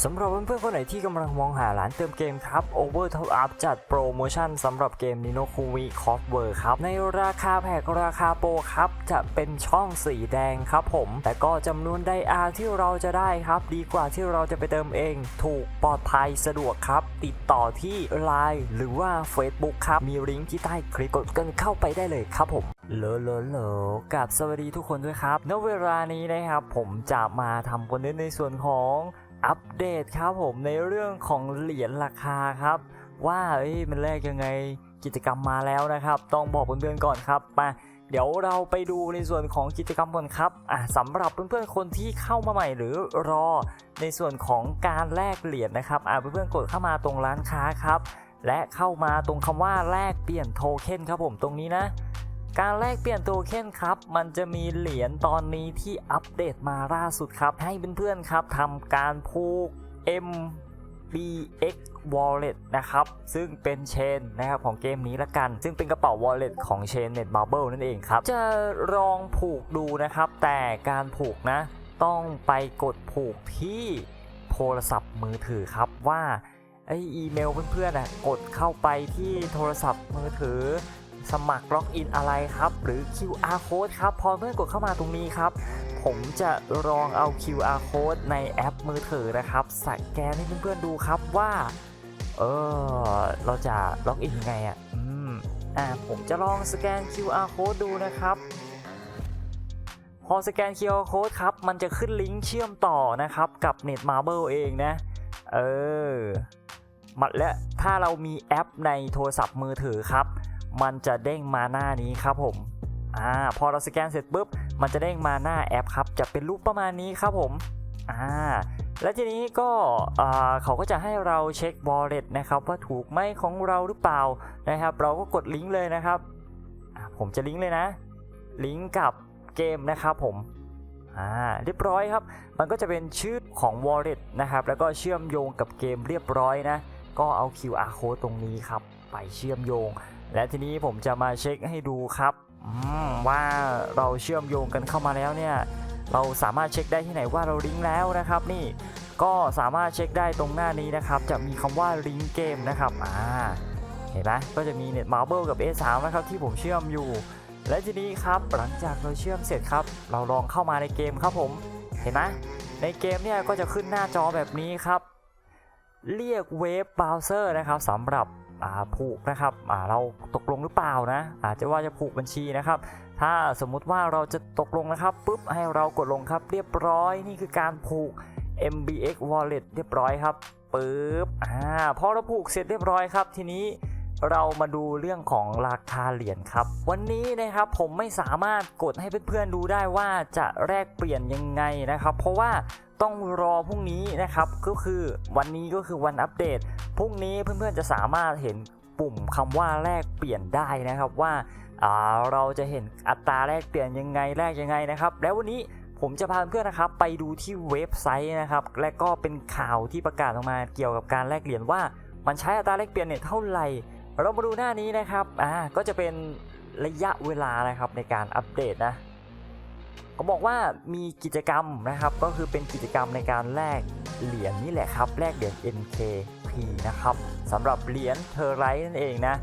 สำหรับเพื่อนๆคนไหนที่กำลังมองหาร้านเติมเกมครับ Over Top Up จัดโปรโมชั่นสำหรับเกม Nino Kuni c o f w o r ครับ ในราคาแพ็กราคาโปรครับ จะเป็นช่องสีแดงครับผม แต่ก็จำนวนไดอาร์ที่เราจะได้ครับ ดีกว่าที่เราจะไปเติมเอง ถูกปลอดภัยสะดวกครับ ติดต่อที่ Line หรือว่า Facebook ครับ มีลิงก์ที่ใต้คลิปกดกันเข้าไปได้เลยครับผมโลโลโลกับสวัสดีทุกคนด้วยครับณเวลานี้นะครับผมจะมาทำคอนเทนต์ในส่วนของ อัปเดตครับผมในเรื่องของเหรียญราคาครับ ว่าเอ้ยมันแลกยังไงกิจกรรมมาแล้วนะครับ ต้องบอกเพื่อนๆก่อนครับมาเดี๋ยวเราไปดูในส่วนของกิจกรรมก่อนครับอะสำหรับเพื่อนๆคนที่เข้ามาใหม่หรือรอในส่วนของการแลกเหรียญนะครับอะเพื่อนๆกดเข้ามาตรงร้านค้าครับ และเข้ามาตรงคำว่าแลกเปลี่ยนโทเค็นครับผมตรงนี้นะ การแลกเปลี่ยนโทเค็นครับ มันจะมีเหรียญตอนนี้ที่อัปเดตมาล่าสุดครับ ให้เพื่อนๆครับทำการผูก MBX Wallet นะครับ ซึ่งเป็นเชนนะครับของเกมนี้ละกัน ซึ่งเป็นกระเป๋า Wallet ของเชน Net Marble นั่นเองครับ จะลองผูกดูนะครับ แต่การผูกนะ ต้องไปกดผูกที่โทรศัพท์มือถือครับว่าไออีเมลเพื่อนๆอะกดเข้าไปที่โทรศัพท์มือถือ สมัครล็อกอินอะไรครับ หรือ QR code ครับ พอเพื่อนกดเข้ามาตรงนี้ครับ ผมจะลองเอา QR code ในแอปมือถือนะครับสแกนให้เพื่อนๆดูครับว่าเออเราจะล็อกอินยังไงอะอืมอ่าผมจะลองสแกน QR code ดูนะครับพอสแกน QR code ครับ มันจะขึ้นลิงก์เชื่อมต่อนะครับ กับ Netmarble เองนะ เออมาและถ้าเรามีแอปในโทรศัพท์มือถือครับ มันจะเด้งมาหน้านี้ครับผมอ่าพอเราสแกนเสร็จปุ๊บ มันจะเด้งมาหน้าแอปครับ จะเป็นรูปประมาณนี้ครับผมอ่าและทีนี้ก็เขาก็จะให้เราเช็ค wallet นะครับ ว่าถูกไหมของเราหรือเปล่านะครับ เราก็กดลิงก์เลยนะครับ ผมจะลิงก์เลยนะ ลิงก์กับเกมนะครับผมอ่าเรียบร้อยครับ มันก็จะเป็นชื่อของ wallet นะครับ แล้วก็เชื่อมโยงกับเกมเรียบร้อยนะ ก็เอา QR code ตรงนี้ครับ ไปเชื่อมโยง และทีนี้ผมจะมาเช็คให้ดูครับว่าเราเชื่อมโยงกันเข้ามาแล้วเนี่ยเราสามารถเช็คได้ที่ไหนว่าเราลิงก์แล้วนะครับนี่ก็สามารถเช็คได้ตรงหน้านี้นะครับ จะมีคำว่าลิงก์เกมนะครับอ่าเห็นไหมก็จะมี Net Marble กับ A3 นะครับที่ผมเชื่อมอยู่ และทีนี้ครับหลังจากเราเชื่อมเสร็จครับ เราลองเข้ามาในเกมครับผมเห็นไหมในเกมเนี่ยก็จะขึ้นหน้าจอแบบนี้ครับ เรียกเวฟเบราว์เซอร์นะครับสำหรับ ผูกนะครับอ่าเราตกลงหรือเปล่านะ อาจจะว่าจะผูกบัญชีนะครับ ถ้าสมมุติว่าเราจะตกลงนะครับปุ๊บให้เรากดลงครับเรียบร้อยนี่คือการผูก MBX Wallet เรียบร้อยครับปึ๊บอ่าพอเราผูกเสร็จเรียบร้อยครับทีนี้ เรามาดูเรื่องของราคาเหรียญครับ วันนี้นะครับผมไม่สามารถกดให้เพื่อนๆดูได้ว่าจะแลกเปลี่ยนยังไงนะครับ เพราะว่าต้องรอพรุ่งนี้นะครับก็คือวันนี้ก็คือวันอัปเดตพรุ่งนี้เพื่อนๆจะสามารถเห็นปุ่มคำว่าแลกเปลี่ยนได้นะครับว่าเราจะเห็นอัตราแลกเปลี่ยนยังไงแลกยังไงนะครับ แล้ววันนี้ผมจะพาเพื่อนนะครับไปดูที่เว็บไซต์นะครับ และก็เป็นข่าวที่ประกาศออกมาเกี่ยวกับการแลกเหรียญว่า มันใช้อัตราแลกเปลี่ยนเนี่ยเท่าไหร่ เรามาดูหน้านี้นะครับ อ่า ก็จะเป็นระยะเวลานะครับในการอัปเดตนะเขาบอกว่ามีกิจกรรมนะครับ ก็คือเป็นกิจกรรมในการแลกเหรียญนี่แหละครับ แลกเหรียญ NKP นะครับสำหรับเหรียญเทอร์ไรท์นั่นเองนะ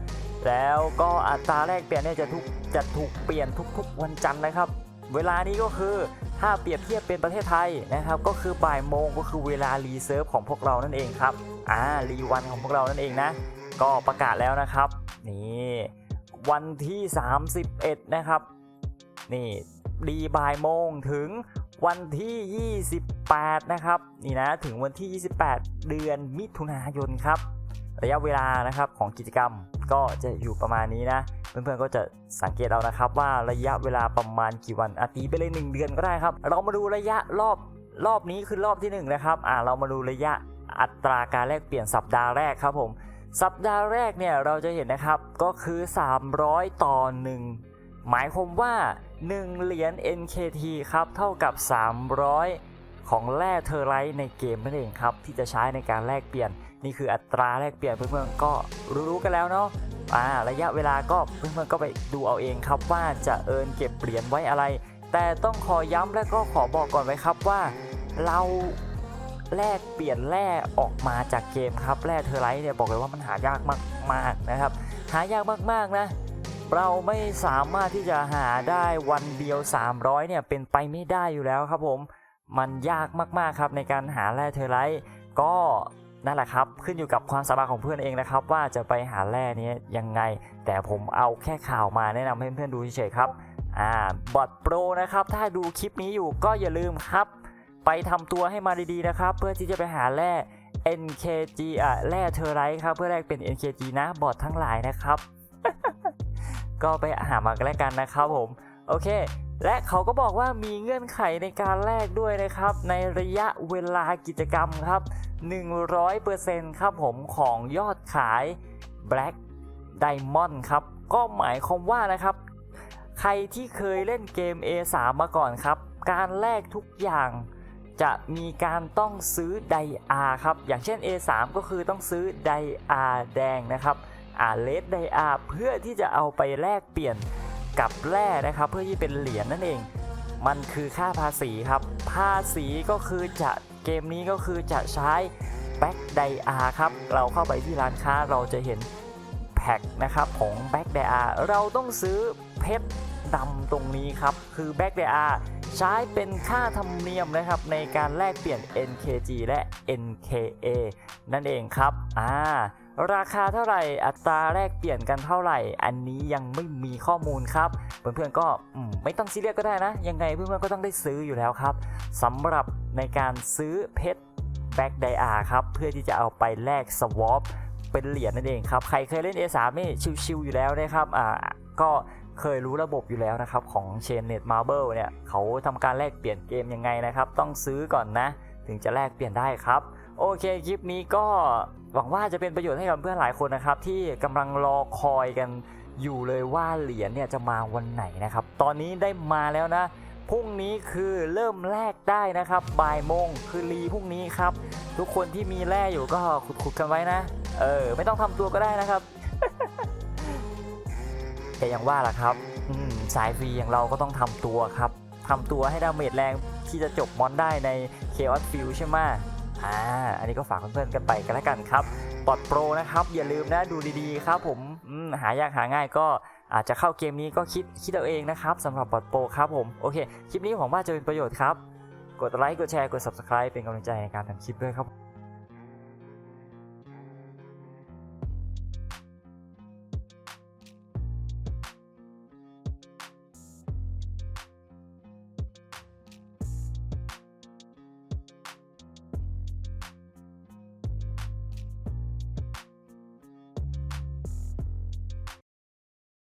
แล้วก็อัตราแลกเปลี่ยนเนี่ยจะถูกจะถูกเปลี่ยนทุกๆ วันจันทร์นะครับ เวลานี้ก็คือถ้าเปรียบเทียบเป็นประเทศไทยนะครับ ก็คือบ่ายโมงก็คือเวลารีเซิร์ฟของพวกเรานั่นเองครับ อ่ารีวันของพวกเรานั่นเองนะ ก็ประกาศแล้วนะครับนี่วันที่ 31 นะครับ นี่ดีบ่ายโมงถึงวันที่ 28 นะครับ นี่นะถึงวันที่ 28 เดือนมิถุนายนครับ ระยะเวลานะครับของกิจกรรมก็จะอยู่ประมาณนี้นะเพื่อนๆก็จะสังเกตเอานะครับว่าระยะเวลาประมาณกี่วันอาตีไปเลย 1 เดือนก็ได้ครับ เรามาดูระยะรอบรอบนี้คือรอบที่ 1 นะครับอ่าเรามาดูระยะอัตราการแลกเปลี่ยนสัปดาห์แรกครับผม สัปดาห์แรกเนี่ยเราจะเห็นนะครับก็คือ 300 ต่อ 1 หมายความว่า 1 เหรียญ NKT ครับเท่ากับ 300 ของแร่เทอร์ไลท์ในเกมนั่นเองครับ ที่จะใช้ในการแลกเปลี่ยน นี่คืออัตราแลกเปลี่ยนเพื่อนๆก็รู้ๆกันแล้วเนาะอ่าระยะเวลาก็เพื่อนๆก็ไปดูเอาเองครับว่าจะเอินเก็บเหรียญไว้อะไร แต่ต้องขอย้ำและก็ขอบอกก่อนไว้ครับว่า เรา แลกเปลี่ยนแร่ออกมาจากเกมครับแร่เทอร์ไลท์เนี่ยบอกเลยว่ามันหายากมากๆนะครับ หายากมากๆนะ เราไม่สามารถที่จะหาได้วันเดียว 300เนี่ยเป็นไปไม่ได้อยู่แล้วครับผมมันยากมากๆครับในการหาแร่เทอร์ไลท์ก็นั่นแหละครับขึ้นอยู่กับความสามารถของเพื่อนเองนะครับ ว่าจะไปหาแร่นี้ยังไง แต่ผมเอาแค่ข่าวมาแนะนำให้เพื่อนๆดูเฉยๆครับอ่าบอทโปรนะครับ ถ้าดูคลิปนี้อยู่ก็อย่าลืมครับ ไปทำตัวให้มาดีๆนะครับ เพื่อที่จะไปหาแร่ NKG อะแร่เทอร์ไรท์ครับ เพื่อแลกเป็น NKG นะบอททั้งหลายนะครับ ก็ไปหามากันแล้วกันนะครับผมโอเค และเขาก็บอกว่ามีเงื่อนไขในการแลกด้วยนะครับ ในระยะเวลากิจกรรมครับ 100%ครับผมของยอดขาย Black Diamond ครับ ก็หมายความว่านะครับ ใครที่เคยเล่นเกม A3 มาก่อนครับ การแลกทุกอย่าง จะมีการต้องซื้อไดอาครับ อย่างเช่น A3 ก็คือต้องซื้อไดอาแดงนะครับอ่าเลดไดอาเพื่อที่จะเอาไปแลกเปลี่ยนกับแร่นะครับ เพื่อที่เป็นเหรียญนั่นเอง มันคือค่าภาษีครับ ภาษีก็คือจะเกมนี้ก็คือจะใช้แบ็กไดอาครับ เราเข้าไปที่ร้านค้าเราจะเห็นแพ็คนะครับของแบ็กไดอาเราต้องซื้อเพชรดำตรงนี้ครับ คือแบ็กไดอา ใช้เป็นค่าธรรมเนียมนะครับในการแลกเปลี่ยน NKG และ NKA นั่นเองครับอ่าราคาเท่าไหร่อัตราแลกเปลี่ยนกันเท่าไหร่ อันนี้ยังไม่มีข้อมูลครับ เพื่อนๆก็อืมไม่ต้องซีเรียสก็ได้นะ ยังไงเพื่อนๆก็ต้องได้ซื้ออยู่แล้วครับสำหรับในการซื้อเพชรแบ็กไดอาครับ เพื่อที่จะเอาไปแลกสวอปเป็นเหรียญนั่นเองครับ ใครเคยเล่น A3 นี่ชิวๆอยู่แล้วนะครับอ่าก็ เคยรู้ระบบอยู่แล้วนะครับ ของ Chainnet Marble เนี่ยเขาทำการแลกเปลี่ยนเกมยังไงนะครับ ต้องซื้อก่อนนะ ถึงจะแลกเปลี่ยนได้ครับ โอเคคลิปนี้ก็หวังว่าจะเป็นประโยชน์ให้กับเพื่อนหลายคนนะครับ ที่กำลังรอคอยกันอยู่เลยว่าเหรียญเนี่ยจะมาวันไหนนะครับ ตอนนี้ได้มาแล้วนะพรุ่งนี้คือเริ่มแลกได้นะครับบ่ายโมงคือรีพรุ่งนี้ครับ ทุกคนที่มีแร่อยู่ก็ขุดๆกันไว้นะ เออ ไม่ต้องทำตัวก็ได้นะครับ แต่อย่างว่าล่ะครับสายฟรีอย่างเราก็ต้องทำตัวครับทำตัวให้ดาเมจแรงที่จะจบมอนได้ใน Chaos Field ใช่ไหมอ่า อันนี้ก็ฝากเพื่อนๆกันไปกันแล้วกันครับปอดโปรนะครับ อย่าลืมนะดูดีๆครับผมหายากหาง่ายก็อาจจะเข้าเกมนี้ก็คิดคิดเอาเองนะครับสำหรับบอดโปรครับผมโอเค คลิปนี้หวังว่าจะเป็นประโยชน์ครับ กดไลค์กดแชร์กด subscribe เป็นกำลังใจในการทำคลิปด้วยครับ